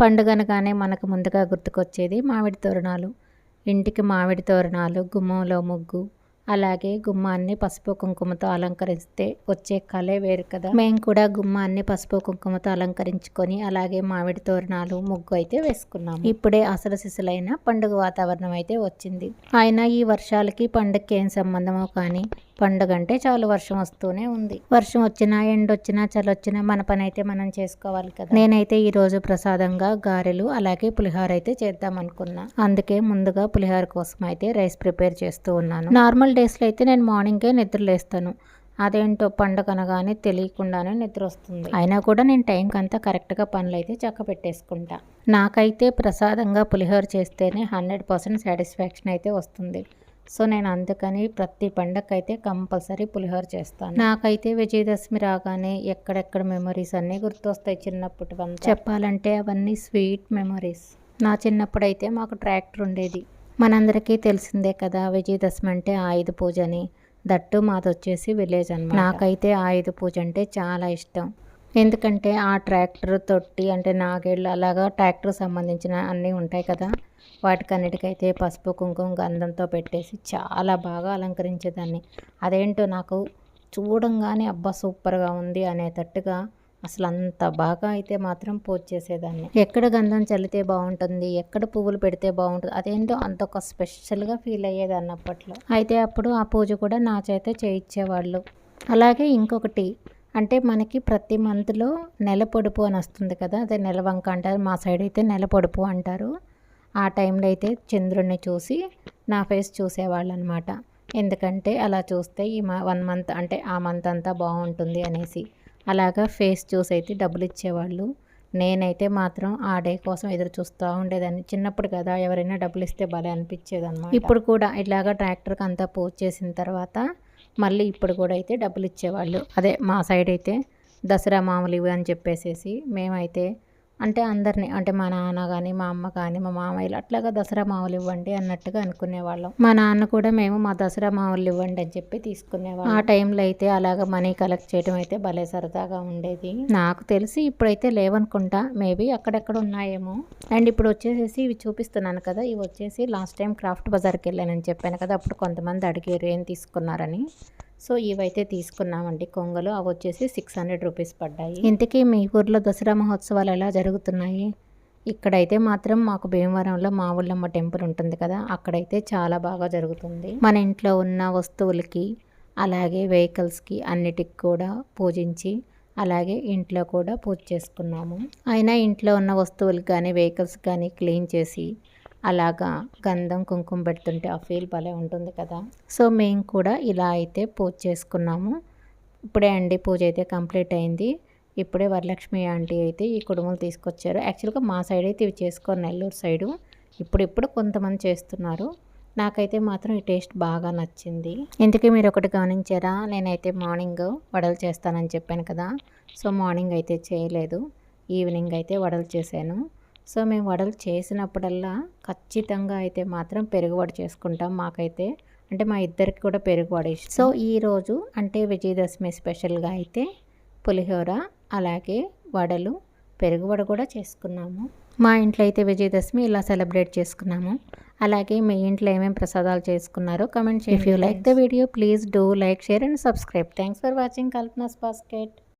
పండుగనగానే మనకు ముందుగా గుర్తుకొచ్చేది మామిడి తోరణాలు. ఇంటికి మామిడి తోరణాలు గుమ్మంలో ముగ్గు అలాగే గుమ్మాన్ని పసుపు కుంకుమతో అలంకరిస్తే వచ్చే కళే వేరు కదా. మేము కూడా గుమ్మాన్ని పసుపు కుంకుమతో అలంకరించుకొని అలాగే మామిడి తోరణాలు ముగ్గు అయితే వేసుకున్నాము. ఇప్పుడే అసలు సిసలైన పండుగ వాతావరణం అయితే వచ్చింది. అయినా ఈ వర్షాలకి పండుగకి ఏం సంబంధమో కానీ పండుగ అంటే చాలు వర్షం వస్తూనే ఉంది. వర్షం వచ్చినా ఎండొచ్చినా చలొచ్చినా మన పని అయితే మనం చేసుకోవాలి కదా. నేనైతే ఈ రోజు ప్రసాదంగా గారెలు అలాగే పులిహోర అయితే చేద్దాం అనుకున్నా. అందుకే ముందుగా పులిహోర కోసం అయితే రైస్ ప్రిపేర్ చేస్తూ ఉన్నాను. నార్మల్ డేస్లో అయితే నేను మార్నింగే నిద్రలేస్తాను అదేంటో పండుగ అనగానే తెలియకుండానే నిద్ర వస్తుంది. అయినా కూడా నేను టైంకి అంతా కరెక్ట్గా పనులు అయితే చక్క పెట్టేసుకుంటా నాకైతే ప్రసాదంగా పులిహోర చేస్తేనే హండ్రెడ్ పర్సెంట్ సాటిస్ఫాక్షన్ అయితే వస్తుంది. సో నేను అందుకని ప్రతి పండగకి అయితే కంపల్సరీ పులిహోర చేస్తాను. నాకైతే విజయదశమి రాగానే ఎక్కడెక్కడ మెమరీస్ అన్నీ గుర్తొస్తాయి చిన్నప్పటి చెప్పాలంటే అవన్నీ స్వీట్ మెమరీస్ నా చిన్నప్పుడు అయితే మాకు ట్రాక్టర్ ఉండేది. మనందరికీ తెలిసిందే కదా విజయదశమి అంటే ఆయుధ పూజ అని దట్టు మాది వచ్చేసి విలేజ్ అనమాట నాకైతే ఆయుధ పూజ అంటే చాలా ఇష్టం. ఎందుకంటే ఆ ట్రాక్టర్ తొట్టి అంటే నాగేళ్ళు అలాగా ట్రాక్టర్ సంబంధించిన అన్నీ ఉంటాయి కదా. వాటికన్నిటికైతే పసుపు కుంకుమ గంధంతో పెట్టేసి చాలా బాగా అలంకరించేదాన్ని. అదేంటో నాకు చూడంగానే అబ్బా సూపర్గా ఉంది అనేటట్టుగా అసలు అంత బాగా అయితే మాత్రం పూజ చేసేదాన్ని. ఎక్కడ గంధం చల్లితే బాగుంటుంది ఎక్కడ పువ్వులు పెడితే బాగుంటుంది అదేంటో అంత ఒక స్పెషల్గా ఫీల్ అయ్యేదాన్ని అప్పట్లో అయితే అప్పుడు ఆ పూజ కూడా నా చేత చేయించేవాళ్ళు అలాగే ఇంకొకటి అంటే మనకి ప్రతి మంత్లో నెల పొడుపు అని వస్తుంది కదా అదే నెల వంక అంటారు. మా సైడ్ అయితే నెల పొడుపు అంటారు. ఆ టైంలో అయితే చంద్రుడిని చూసి నా ఫేస్ చూసేవాళ్ళు అనమాట ఎందుకంటే అలా చూస్తే ఈ వన్ మంత్ అంటే ఆ మంత్ అంతా బాగుంటుంది అనేసి. అలాగా ఫేస్ చూసి అయితే డబ్బులు ఇచ్చేవాళ్ళు. నేనైతే మాత్రం ఆ డే కోసం ఎదురు చూస్తూ ఉండేదాన్ని. చిన్నప్పుడు కదా ఎవరైనా డబ్బులు ఇస్తే భలే అనిపించేదన్నమాట. ఇప్పుడు కూడా ఇలాగా ట్రాక్టర్కి అంతా పూజ చేసిన తర్వాత మళ్ళీ ఇప్పుడు కూడా అయితే డబ్బులు ఇచ్చేవాళ్ళు. అదే మా సైడ్ అయితే దసరా మామూలు ఇవి అని చెప్పేసేసి మేమైతే అంటే అందరిని అంటే మా నాన్న కానీ మా అమ్మ కానీ మా మామయ్యలు అట్లాగా దసరా మామూలు ఇవ్వండి అన్నట్టుగా అనుకునేవాళ్ళం. మా నాన్న కూడా మేము మా దసరా మామూలు ఇవ్వండి అని చెప్పి తీసుకునేవాళ్ళం. ఆ టైంలో అయితే అలాగ మనీ కలెక్ట్ చేయడం అయితే భలే సరదాగా ఉండేది. నాకు తెలిసి ఇప్పుడైతే లేవనుకుంటా మేబీ అక్కడెక్కడ ఉన్నాయేమో. అండ్ ఇప్పుడు వచ్చేసేసి ఇవి చూపిస్తున్నాను కదా ఇవి వచ్చేసి లాస్ట్ టైం క్రాఫ్ట్ బజార్కి వెళ్ళానని చెప్పాను కదా అప్పుడు కొంతమంది అడిగారు ఏం తీసుకున్నారని. సో ఇవైతే తీసుకున్నామండి. కొంగలు అవి వచ్చేసి సిక్స్ హండ్రెడ్ రూపీస్ పడ్డాయి. ఇంతకీ మీ ఊర్లో దసరా మహోత్సవాలు ఎలా జరుగుతున్నాయి? ఇక్కడైతే మాత్రం మాకు భీమవరంలో మా ఊళ్ళమ్మ టెంపుల్ ఉంటుంది కదా అక్కడైతే చాలా బాగా జరుగుతుంది. మన ఇంట్లో ఉన్న వస్తువులకి అలాగే వెహికల్స్కి అన్నిటికి కూడా పూజించి అలాగే ఇంట్లో కూడా పూజ చేసుకున్నాము. అయినా ఇంట్లో ఉన్న వస్తువులకు కానీ వెహికల్స్ కానీ క్లీన్ చేసి అలాగా గంధం కుంకుమ పెడుతుంటే ఆ ఫీల్ భలే ఉంటుంది కదా. సో మేము కూడా ఇలా అయితే పూజ చేసుకున్నాము. ఇప్పుడే అండి పూజ అయితే కంప్లీట్ అయింది. ఇప్పుడే వరలక్ష్మి ఆంటీ అయితే ఈ కుడుములు తీసుకొచ్చారు. యాక్చువల్గా మా సైడ్ అయితే ఇవి చేసుకోరు నెల్లూరు సైడు. ఇప్పుడిప్పుడు కొంతమంది చేస్తున్నారు. నాకైతే మాత్రం ఈ టేస్ట్ బాగా నచ్చింది. ఇందుకే మీరు ఒకటి గమనించారా? నేనైతే మార్నింగ్ వడలు చేస్తానని చెప్పాను కదా. సో మార్నింగ్ అయితే చేయలేదు. ఈవినింగ్ అయితే వడలు చేశాను. సో మేము వడలు చేసినప్పుడల్లా ఖచ్చితంగా అయితే మాత్రం పెరుగువడ చేసుకుంటాం మాకైతే. అంటే మా ఇద్దరికి కూడా పెరుగువడ ఇష్టం. సో ఈరోజు అంటే విజయదశమి స్పెషల్గా అయితే పులిహోర అలాగే వడలు పెరుగువడ కూడా చేసుకున్నాము. మా ఇంట్లో అయితే విజయదశమి ఇలా సెలబ్రేట్ చేసుకున్నాము. అలాగే మీ ఇంట్లో ఏమేమి ప్రసాదాలు చేసుకున్నారో కమెంట్ చేయండి if you like the video please do like share and subscribe thanks for watching Kalpana's basket